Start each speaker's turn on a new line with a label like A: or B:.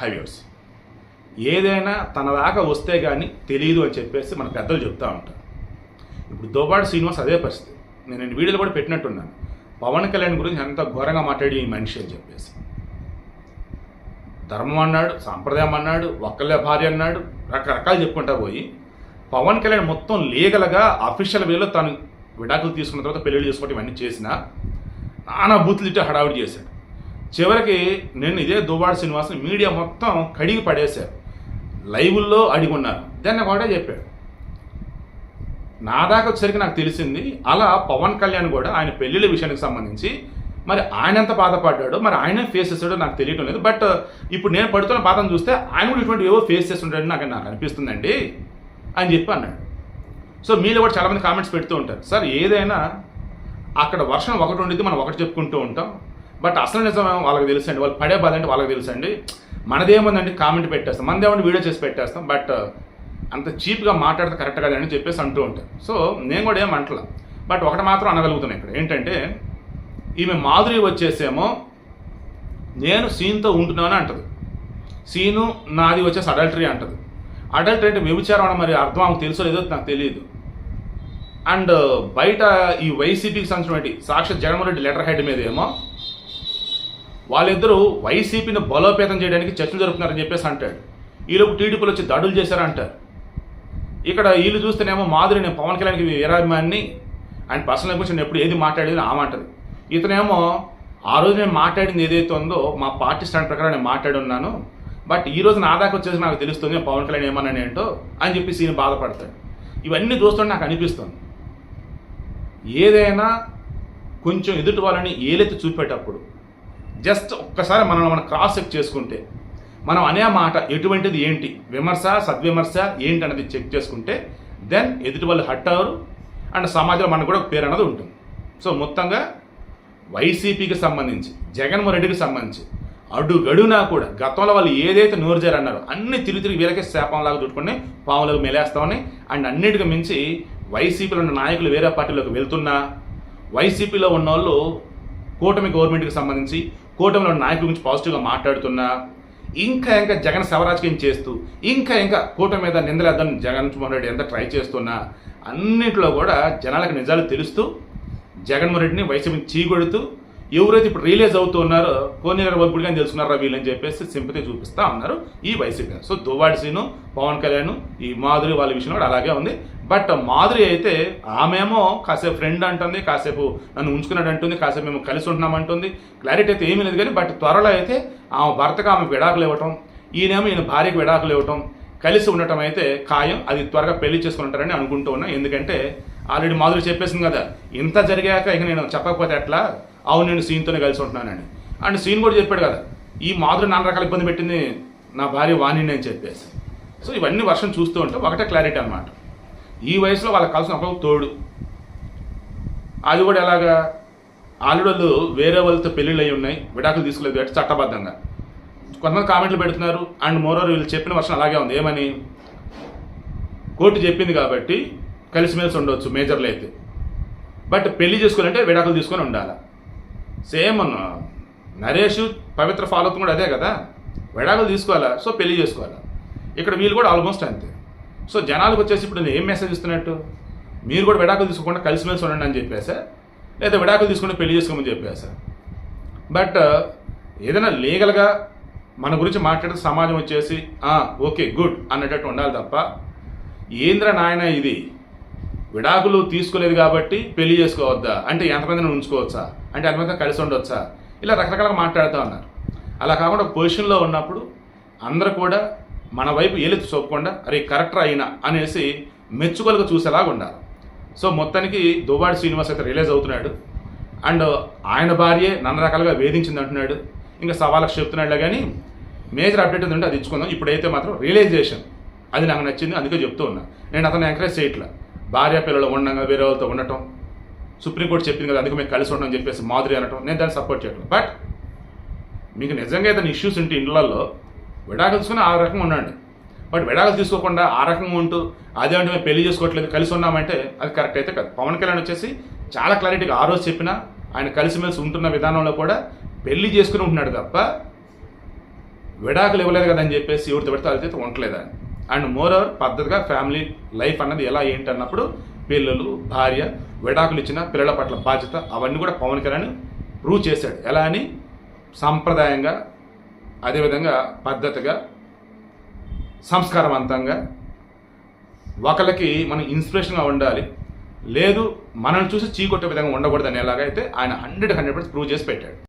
A: Highways. ఏదైనా తన దాకా వస్తే కానీ తెలియదు అని చెప్పేసి మన పెద్దలు చెప్తూ ఉంటారు. ఇప్పుడు దోబాడు శ్రీనివాస్ అదే పరిస్థితి. నేను రెండు వీడియోలు కూడా పెట్టినట్టున్నాను. పవన్ కళ్యాణ్ గురించి ఎంత ఘోరంగా మాట్లాడి ఈ మనిషి అని చెప్పేసి. ధర్మం అన్నాడు సాంప్రదాయం అన్నాడు ఒక్కలే భార్య అన్నాడు రకరకాలు చెప్పుకుంటా పోయి పవన్ కళ్యాణ్ మొత్తం లీగల్గా అఫీషియల్ వేలో తను విడాకులు తీసుకున్న తర్వాత పెళ్ళి చేసుకోవడం ఇవన్నీ చేసిన నానా బూతులు ఇట్టే హడావిడి చేశాడు. చివరికి నేను ఇదే దువ్వాడ శ్రీనివాస్ని మీడియా మొత్తం కడిగి పడేశారు. లైవ్ల్లో అడిగి ఉన్నారు దాన్ని ఒకటే చెప్పాడు. నా దాకా వచ్చేసరికి నాకు తెలిసింది అలా పవన్ కళ్యాణ్ కూడా ఆయన పెళ్ళిళ్ళ విషయానికి సంబంధించి మరి ఆయన ఎంత బాధపడ్డాడో మరి ఆయన ఫేస్ చేస్తాడో నాకు తెలియటం లేదు. బట్ ఇప్పుడు నేను పడుతున్న బాధను చూస్తే ఆయన కూడా ఇటువంటి ఏవో ఫేస్ చేస్తుంటాడని నాకు నాకు అనిపిస్తుందండి అని చెప్పి అన్నాడు. సో మీరు కూడా చాలామంది కామెంట్స్ పెడుతూ ఉంటారు. సార్ ఏదైనా అక్కడ వర్షం ఒకటి ఉండిద్ది మనం ఒకటి చెప్పుకుంటూ ఉంటాం. బట్ అసలు నిజం వాళ్ళకి తెలుసండి వాళ్ళు పడే బాధ అంటే వాళ్ళకి తెలుసండి. మనదేముందండి కామెంట్ పెట్టేస్తాం మనదేమంటే వీడియో చేసి పెట్టేస్తాం బట్ uh, అంత చీప్గా మాట్లాడితే కరెక్ట్ కాదని చెప్పేసి అంటూ ఉంటారు. సో నేను కూడా ఏం అంటలా. బట్ ఒకటి మాత్రం అనగలుగుతున్నాను ఇక్కడ ఏంటంటే ఈమె మాధురి వచ్చేసేమో నేను సీన్తో ఉంటున్నాను అంటది. సీను నాది వచ్చేసి అడల్టరీ అంటది. అడల్టరీ అంటే వ్యభిచారం అని మరి అర్థం ఆమెకు తెలుసో లేదో నాకు తెలియదు. అండ్ బయట ఈ వైసీపీకి సంబంధించినటువంటి సాక్షాత్ జగన్మోహన్ రెడ్డి లెటర్ హెడ్ మీద ఏమో వాళ్ళిద్దరూ వైసీపీని బలోపేతం చేయడానికి చర్చలు జరుపుతున్నారని చెప్పేసి అంటాడు. ఈలోపు టీడీపీలు వచ్చి దాడులు చేశారంటారు ఇక్కడ వీళ్ళు చూస్తేనేమో మాధురి నేను పవన్ కళ్యాణ్కి వీరాభిమాన్ని ఆయన పర్సనల్ గురించి నేను ఎప్పుడు ఏది మాట్లాడేది ఆమె అంటది. ఇతనేమో ఆ రోజు నేను మాట్లాడింది ఏదైతే ఉందో మా పార్టీ స్టాండ్ ప్రకారం నేను మాట్లాడి ఉన్నాను బట్ ఈ రోజు నా దాకా వచ్చేసి నాకు తెలుస్తుంది పవన్ కళ్యాణ్ ఏమన్నాను ఏంటో అని చెప్పి ఈయన బాధపడతాడు. ఇవన్నీ చూస్తుంటే నాకు అనిపిస్తుంది. ఏదైనా కొంచెం ఎదుటి వాళ్ళని ఏలెత్తి చూపేటప్పుడు జస్ట్ ఒక్కసారి మనం మనం క్రాస్ చెక్ చేసుకుంటే మనం అనే మాట ఎటువంటిది ఏంటి విమర్శ సద్విమర్శ ఏంటి అన్నది చెక్ చేసుకుంటే దెన్ ఎదుటి వాళ్ళు హట్ అవరు అండ్ సమాజంలో మనకు కూడా ఒక పేరు అనేది ఉంటుంది. సో మొత్తంగా వైసీపీకి సంబంధించి జగన్మోహన్ రెడ్డికి సంబంధించి అడుగడునా కూడా గతంలో వాళ్ళు ఏదైతే నోరు చేరన్నారో అన్ని తిరిగి తిరిగి వీళ్ళకే శాపంలాగా చుట్టుకుని పాములకు మెలేస్తామని అండ్ అన్నిటికి మించి వైసీపీలో ఉన్న నాయకులు వేరే పార్టీలోకి వెళ్తున్నా వైసీపీలో ఉన్న వాళ్ళు కూటమి గవర్నమెంట్కి సంబంధించి కూటమిలో నాయకుల గురించి పాజిటివ్గా మాట్లాడుతున్నా ఇంకా ఇంకా జగన్ శవరాజకీయం చేస్తూ ఇంకా ఇంకా కూటమి మీద నిందలేద్దని జగన్మోహన్ రెడ్డి ఎంత ట్రై చేస్తున్నా అన్నింటిలో కూడా జనాలకు నిజాలు తెలుస్తూ జగన్మోహన్ రెడ్డిని వైసీపీని చీకొడుతూ ఎవరైతే ఇప్పుడు రిలీజ్ అవుతూ ఉన్నారో కోనేరు కానీ తెలుసుకున్నారా వీళ్ళని చెప్పేసి సింపతి చూపిస్తా ఉన్నారు ఈ వైసీపీ సో దువ్వాడి సీను పవన్ కళ్యాణ్ ఈ మాధురి వాళ్ళ విషయంలో కూడా అలాగే ఉంది. బట్ మాధురి అయితే ఆమెమో కాసేపు ఫ్రెండ్ అంటుంది కాసేపు నన్ను ఉంచుకున్నాడు అంటుంది కాసేపు మేము కలిసి ఉంటున్నాం అంటుంది. క్లారిటీ అయితే ఏమీ లేదు కానీ బట్ త్వరలో అయితే ఆమె భర్తకు ఆమె విడాకులు ఇవ్వటం ఈయనేమో ఈయన భార్యకు విడాకులు ఇవ్వటం కలిసి ఉండటం అయితే ఖాయం. అది త్వరగా పెళ్ళి చేసుకుంటారని అనుకుంటూ ఉన్నా. ఎందుకంటే ఆల్రెడీ మాధురి చెప్పేసింది కదా ఇంత జరిగాక ఇక నేను చెప్పకపోతే ఎట్లా? అవును నేను సీన్తోనే కలిసి ఉంటున్నానని. అండ్ సీన్ కూడా చెప్పాడు కదా ఈ మాధురి నాన్న రకాల ఇబ్బంది పెట్టింది నా భార్య వాణిని అని చెప్పేసి. సో ఇవన్నీ వర్షం చూస్తూ ఉంటే ఒకటే క్లారిటీ అనమాట ఈ వయసులో వాళ్ళకి కలిసిన ఒక తోడు. అది కూడా ఎలాగా? ఆలుడలు వేరే వాళ్ళతో పెళ్ళిళ్ళు అయి ఉన్నాయి విడాకులు తీసుకోలేదు కాబట్టి చట్టబద్ధంగా. కొంతమంది కామెంట్లు పెడుతున్నారు అండ్ మోరోవర్ వీళ్ళు చెప్పిన వర్షం అలాగే ఉంది. ఏమని? కోర్టు చెప్పింది కాబట్టి కలిసిమెలిసి ఉండవచ్చు మేజర్లు అయితే. బట్ పెళ్ళి చేసుకోవాలంటే విడాకులు తీసుకొని ఉండాలి? సేమ్ అన్న. నరేష్ పవిత్ర ఫాలో కూడా అదే కదా? విడాకులు తీసుకోవాలా? సో పెళ్ళి చేసుకోవాలా? ఇక్కడ వీళ్ళు కూడా ఆల్మోస్ట్ అంతే. సో జనాలకు వచ్చేసి ఇప్పుడు నేను ఏం మెసేజ్ ఇస్తున్నట్టు? మీరు కూడా విడాకులు తీసుకోకుండా కలిసిమెలిసి ఉండండి అని చెప్పేసా? లేదా విడాకులు తీసుకుంటే పెళ్ళి చేసుకోమని చెప్పేసా? బట్ ఏదైనా లీగల్గా మన గురించి మాట్లాడే సమాజం వచ్చేసి ఓకే గుడ్ అన్నట్టు ఉండాలి తప్ప ఏంద్ర నాయన ఇది? విడాకులు తీసుకోలేదు కాబట్టి పెళ్ళి చేసుకోవద్దా? అంటే ఎంతమందిని ఉంచుకోవచ్చా? అంటే ఎంతమంది కలిసి ఉండొచ్చా? ఇలా రకరకాలుగా మాట్లాడుతూ ఉన్నారు. అలా కాకుండా పొజిషన్లో ఉన్నప్పుడు అందరూ కూడా మన వైపు ఏలెత్తి చూపకుండా అరే కరెక్టర్ అయినా అనేసి మెచ్చుకోలుగా చూసేలాగా ఉండాలి. సో మొత్తానికి దువ్వాడి శ్రీనివాస్ అయితే రిలీజ్ అవుతున్నాడు. అండ్ ఆయన భార్యే నన్ను రకాలుగా వేధించింది అంటున్నాడు. ఇంకా సవాళ్ళకి చెప్తున్నాడులే కానీ మేజర్ అప్డేట్ ఉందంటే అది ఇచ్చుకుందాం. ఇప్పుడైతే మాత్రం రియలైజేషన్ అది నాకు నచ్చింది అందుకే చెప్తూ ఉన్నా. నేను అతను ఎంకరేజ్ చేయట్లా. భార్య పిల్లలు ఉండగా వేరే వాళ్ళతో ఉండటం సుప్రీంకోర్టు చెప్పింది కదా అందుకే మేము కలిసి ఉండడం చెప్పేసి మాదిరి అనటం నేను దాన్ని సపోర్ట్ చేయట్లేదు బట్ మీకు నిజంగా ఏదైనా ఇష్యూస్ ఉంటే ఇండ్లలో విడాకులు తీసుకుని ఆ రకంగా ఉండండి. బట్ విడాకులు తీసుకోకుండా ఆ రకంగా ఉంటూ అదే అంటే మేము పెళ్ళి చేసుకోవట్లేదు కలిసి ఉన్నామంటే అది కరెక్ట్ అయితే కాదు. పవన్ కళ్యాణ్ వచ్చేసి చాలా క్లారిటీగా ఆ రోజు చెప్పినా ఆయన కలిసిమెలిసి ఉంటున్న విధానంలో కూడా పెళ్ళి చేసుకుని ఉంటున్నాడు తప్ప విడాకులు ఇవ్వలేదు కదా అని చెప్పేసి ఎవరితో పెడితే అది ఉండలేదా అండ్ మోర్ ఓవర్ పద్ధతిగా ఫ్యామిలీ లైఫ్ అన్నది ఎలా ఏంటి అన్నప్పుడు పిల్లలు భార్య విడాకులు ఇచ్చిన పిల్లల పట్ల బాధ్యత అవన్నీ కూడా పవన్ కళ్యాణ్ ప్రూవ్ చేశాడు. ఎలా అని? సాంప్రదాయంగా అదేవిధంగా పద్ధతిగా సంస్కారవంతంగా. ఒకళ్ళకి మనం ఇన్స్పిరేషన్గా ఉండాలి. లేదు మనల్ని చూసి చీకొట్టే విధంగా ఉండకూడదు అనేలాగైతే ఆయన హండ్రెడ్ హండ్రెడ్ పర్సెంట్ ప్రూవ్ చేసి పెట్టాడు.